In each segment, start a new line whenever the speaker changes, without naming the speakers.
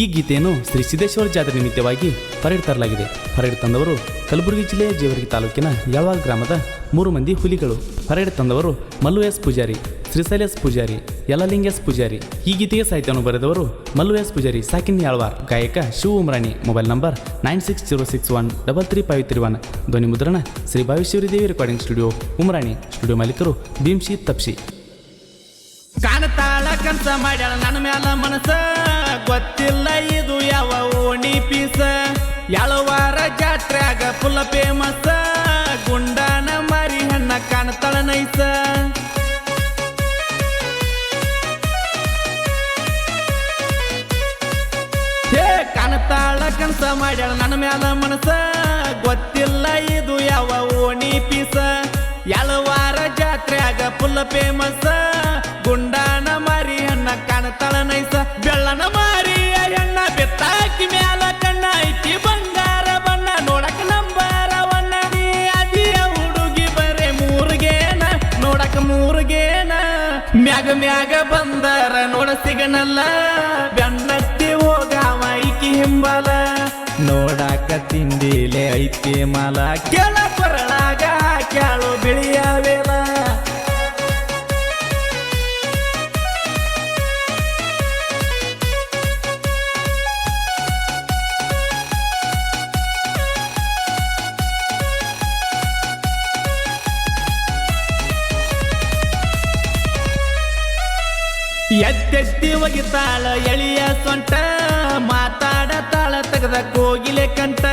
ಈ ಗೀತೆಯನ್ನು ಶ್ರೀ ಸಿದ್ದೇಶ್ವರ ಜಾತ್ರೆ ನಿಮಿತ್ತವಾಗಿ ಪರೇಡ್ ತರಲಾಗಿದೆ ಪರೇಡ್ ತಂದವರು ಕಲಬುರಗಿ ಜಿಲ್ಲೆಯ ಜೇವರ್ಗಿ ತಾಲೂಕಿನ ಯಾವಾಗ ಗ್ರಾಮದ ಮೂರು ಮಂದಿ ಹುಲಿಗಳು. ಪರೇಡ್ ತಂದವರು Mallu S Pujari Shrishaila S Pujari Yalalinga S Pujari. ಈ ಗೀತೆಯ ಸಾಹಿತ್ಯವನ್ನು ಬರೆದವರು ಮಲ್ಲು ಎಸ್ ಪೂಜಾರಿ ಸಾಕಿನ್ ಯಾಳ್ವಾರ್. ಗಾಯಕ Shiva Umrani, mobile number nine six zero six one double three five three one. ಧ್ವನಿ ಮುದ್ರಣ Shri Bhaveshwari Devi recording studio, Umrani. Studio ಮಾಲೀಕರು ಭೀಮ್ಶಿ ತಪ್ಸಿ.
ಕಾಣತಾಳ ಕನ್ಸ ಮಾಡ್ಯಾಳ, ನನ್ನ ಮೇಲೆ ಮನಸ್ಸ. ಫುಲ್ಲ ಫೇಮಸ್ ಗುಂಡಾನ ಮಾರಿ ಹಣ್ಣ ಕಾಣ್ತಾಳ ನೈಸ. ಹೇ, ಕಾಣತಾಳ ಕನ್ಸ ಮಾಡ್ಯಾಳ ನನ್ನ ಮ್ಯಾಲ ಮನಸ. ಗೊತ್ತಿಲ್ಲ ಇದು ಯಾವ ಓಣಿ ಪೀಸ. ಯಳವಾರ ಆಗ ಫುಲ್ ಫೇಮಸ್ ಮೂರ್ಗೇನ ಮ್ಯಾಗ ಮ್ಯಾಗ ಬಂದರ ನೋಡ ಸಿಗನಲ್ಲ. ಬೆನ್ನತ್ತಿ ಹೋಗಾವ ಐಕಿ ಹಿಂಬಲ. ನೋಡಾಕ ತಿಂಡಿಲೆ ಐತಿ ಮಲ. ಕೆಳ ಕೊರಳಾಗ ಕೇಳು ಬಿಳಿಯಾವೇಲ ಎತ್ತೆತ್ತಿ ಒಗಿತಾಳ ಎಳಿಯ ಸೊಂಟ, ಮಾತಾಡ ತಾಳ ತೆಗೆದ ಕೋಗಿಲೆ ಕಂಟ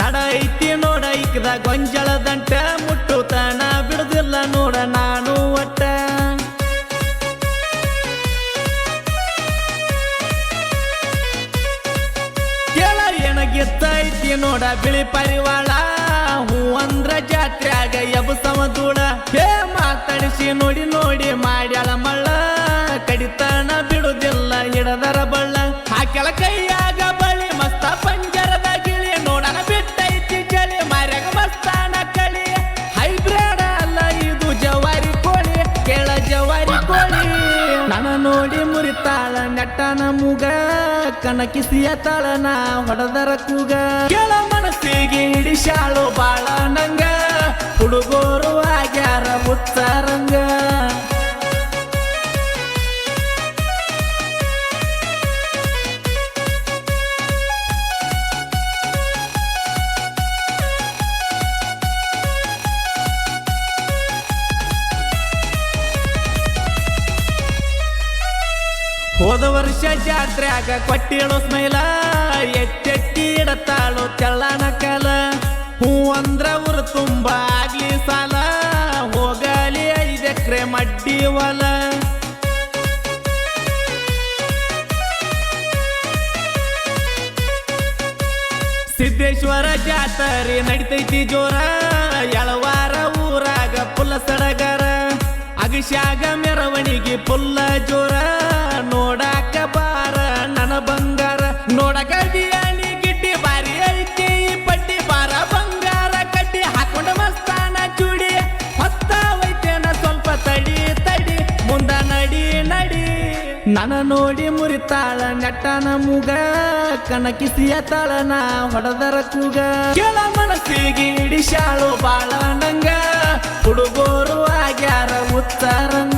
ನಡ ಐತಿ ನೋಡ ಇಕ್ಕದ ಗೊಂಜಳ ದಂಟ ಮುಟ್ಟುತಾನ ಬಿಡುದಿಲ್ಲ ನೋಡ ನಾನು ಒಟ್ಟ. ಕೆಳ ಎಣಗಿತ್ತೈತಿ ನೋಡ ಬಿಳಿ ಪರಿವಾಳ, ಹೂ ಅಂದ್ರ ಜಾತ್ರ್ಯಾಗ ಎಬಸವ ದೂಡ ಹೇ ಮಾತಾಡಿಸಿ ನೋಡಿ ಮುಗ ಕನಕಿಸಿಯ ತಳನ ಹೊಡೆದರ ಕೂಗ. ಕೆಳ ಮನಸ್ಸಿಗೆ ಹಿಡಿಶಾಳು ಬಾಳ ನಂಗ ಹುಡುಗೋರು ಆಗ್ಯಾರ ಉತ್ತರಂಗ ವರ್ಷ ಆಗ ಕೊಟ್ಟಿಳೋ ಸ್ಮೈಲ ಎಚ್ಚೆಟ್ಟಿ ಇಡತಾಳು ಚಳ್ಳನ ಕಾಲ. ಹೂ ಅಂದ್ರ ಊರು ತುಂಬ ಆಗ್ಲಿ ಸಾಲ, ಹೋಗಲಿ ಐದೆಕ್ರೆ ಮಡ್ಡಿ ಹೊಲ. ಸಿದ್ದೇಶ್ವರ ಜಾತ್ರೆ ನಡಿತೈತಿ ಜೋರ ಎಳವಾರ ಊರಾಗ ಪುಲ್ಲ ಸಡಗರ. ಅಗಶ್ಯಾಗ ಮೆರವಣಿಗೆ ಪುಲ್ಲ ಜೋರ ನನ್ನ ನೋಡಿ ಮುರಿತಾಳ ನಟನ ಮುಗ ಕನಕಿಸಿಯ ತಾಳನ ಹೊಡೆದರ ಕೂಗ. ಕೆಳ ಮನಸ್ಸಿಗೆ ಹಿಡಿಶಾಳು ಬಾಳ ನಂಗ ಹುಡುಗೋರು ಆಗ್ಯಾರ ಉತ್ತರಂಗ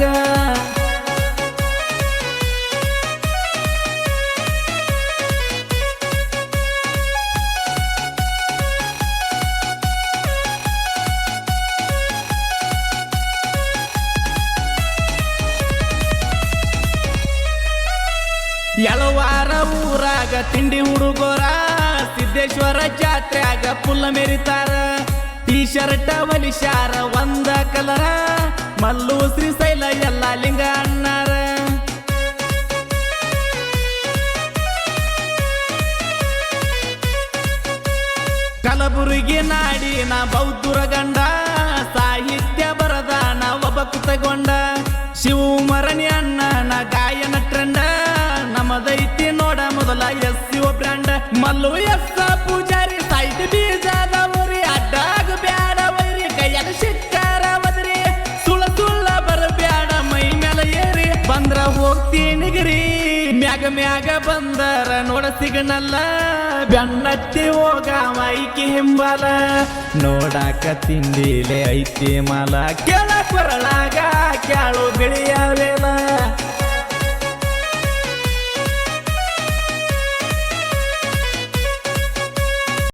ಎಳವಾರ ಊರಾಗ ತಿಂಡಿ ಹುಡುಗೋರ ಸಿದ್ದೇಶ್ವರ ಜಾತ್ರೆಯಾಗ ಪುಲ್ಲ ಮೆರಿತಾರ. ಟೀ ಶರ್ಟ ಒಲಿಶಾರ ಒಂದ ಕಲರ, ಮಲ್ಲು ಶ್ರೀ ಶೈಲ ಎಲ್ಲ ಲಿಂಗ ಅಣ್ಣಾರ. ಕಲಬುರಗಿ ನಾಡಿನ ಬೌದ್ಧರ ಗಂಡ, ಸಾಹಿತ್ಯ ಬರದಾನ ಒಬ್ಬ ಕುತಗೊಂಡ. ಮಲ್ಲು ಎಸ್ ಪೂಜಾರಿ ಸೈಟ್ ಬೀಜದವರಿ ಅಡ್ಡಾಗ ಬ್ಯಾಡ ವೈರಿ ಕೈಯಾಗ ಶಿಕ್ಕಾರ ತುಳ ಬರ ಬರಬ್ಯಾಡ ಮೈ ಮೇಲೆ ಏರಿ. ಬಂದ್ರ ಹೋಗ್ತೀನಿ ಗಿರಿ, ಮ್ಯಾಗ ಮ್ಯಾಗ ಬಂದರ ನೋಡ ಸಿಗನಲ್ಲ. ಬೆನ್ನತ್ತಿ ಹೋಗ ಮೈಕಿ ಹಿಂಬಲ, ನೋಡಾಕ ತಿಂಡಿಲೆ ಐತಿ ಮಲ. ಕೆಳ ಕೊರಳಾಗ ಕ್ಯಾಳು ಬಿಳಿಯವೇಲ